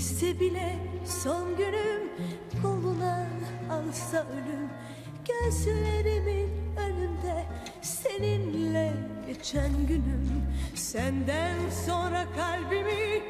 Gelse bile son günüm koluna alsa ölüm. Gözlerimin önünde seninle geçen günüm. Senden sonra kalbimi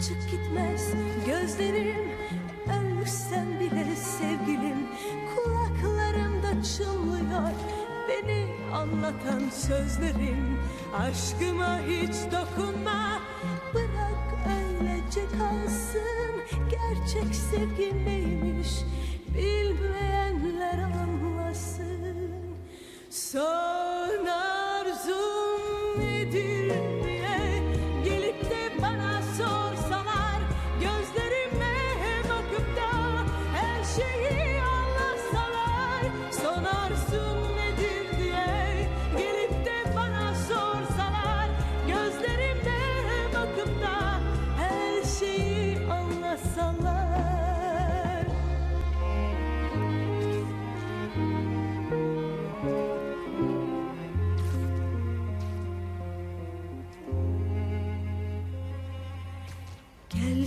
Açık gitmez. Gözlerim Ölsem bile sevgilim Kulaklarımda çınlıyor Beni anlatan sözlerim. Aşkıma hiç dokunma Bırak öylece kalsın. Gerçek sevgi neymiş Bilmeyenler anlasın. Son arzum nedir? diye